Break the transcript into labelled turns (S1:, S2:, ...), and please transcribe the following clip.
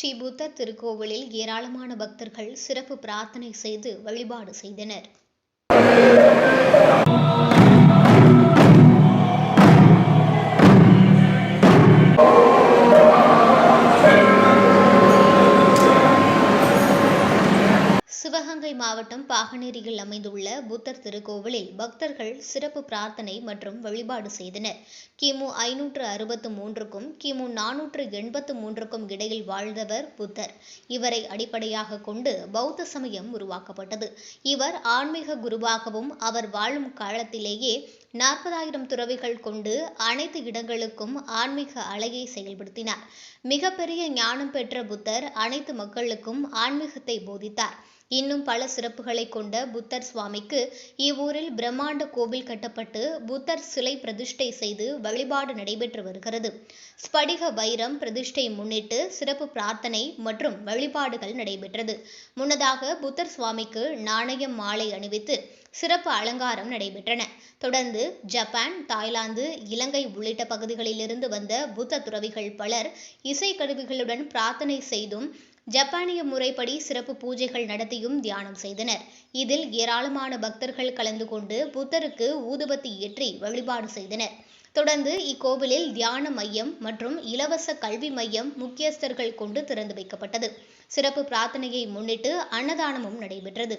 S1: ஸ்ரீ புத்த திருக்கோவிலில் ஏராளமான பக்தர்கள் சிறப்பு பிரார்த்தனை செய்து வழிபாடு செய்தனர். சிவகங்கை மாவட்டம் பாகநேரியில் அமைந்துள்ள புத்தர் திருக்கோவிலில் பக்தர்கள் சிறப்பு பிரார்த்தனை மற்றும் வழிபாடு செய்தனர். கிமு ஐநூற்று அறுபத்து மூன்றுக்கும் கிமு நானூற்று எண்பத்து மூன்றுக்கும் இடையில் வாழ்ந்தவர் புத்தர். இவரை அடிப்படையாக கொண்டு பௌத்த சமயம் உருவாக்கப்பட்டது. இவர் ஆன்மீக குருவாகவும் அவர் வாழும் காலத்திலேயே நாற்பதாயிரம் துறவிகள் கொண்டு அனைத்து இடங்களுக்கும் ஆன்மீக அலையை செயல்படுத்தினார். மிகப்பெரிய ஞானம் பெற்ற புத்தர் அனைத்து மக்களுக்கும் ஆன்மீகத்தை போதித்தார். இன்னும் பல சிறப்புகளை கொண்ட புத்தர் சுவாமிக்கு இவ்வூரில் பிரம்மாண்ட கோவில் கட்டப்பட்டு புத்தர் சிலை பிரதிஷ்டை செய்து வழிபாடு நடைபெற்று வருகிறது. ஸ்படிக வைரம் பிரதிஷ்டை முன்னிட்டு சிறப்பு பிரார்த்தனை மற்றும் வழிபாடுகள் நடைபெற்றது. முன்னதாக புத்தர் சுவாமிக்கு நாணயம் மாலை அணிவித்து சிறப்பு அலங்காரம் நடைபெற்றன. தொடர்ந்து ஜப்பான் தாய்லாந்து இலங்கை உள்ளிட்ட பகுதிகளிலிருந்து வந்த புத்த துறவிகள் பலர் இசைக்கருவிகளுடன் பிரார்த்தனை செய்தும் ஜப்பானிய முறைப்படி சிறப்பு பூஜைகள் நடத்தியும் தியானம் செய்தனர். இதில் ஏராளமான பக்தர்கள் கலந்து கொண்டு புத்தருக்கு ஊதுபத்தி ஏற்றி வழிபாடு செய்தனர். தொடர்ந்து இக்கோவிலில் தியான மையம் மற்றும் இலவச கல்வி மையம் முக்கியஸ்தர்கள் கொண்டு திறந்து வைக்கப்பட்டது. சிறப்பு பிரார்த்தனையை முன்னிட்டு அன்னதானமும் நடைபெற்றது.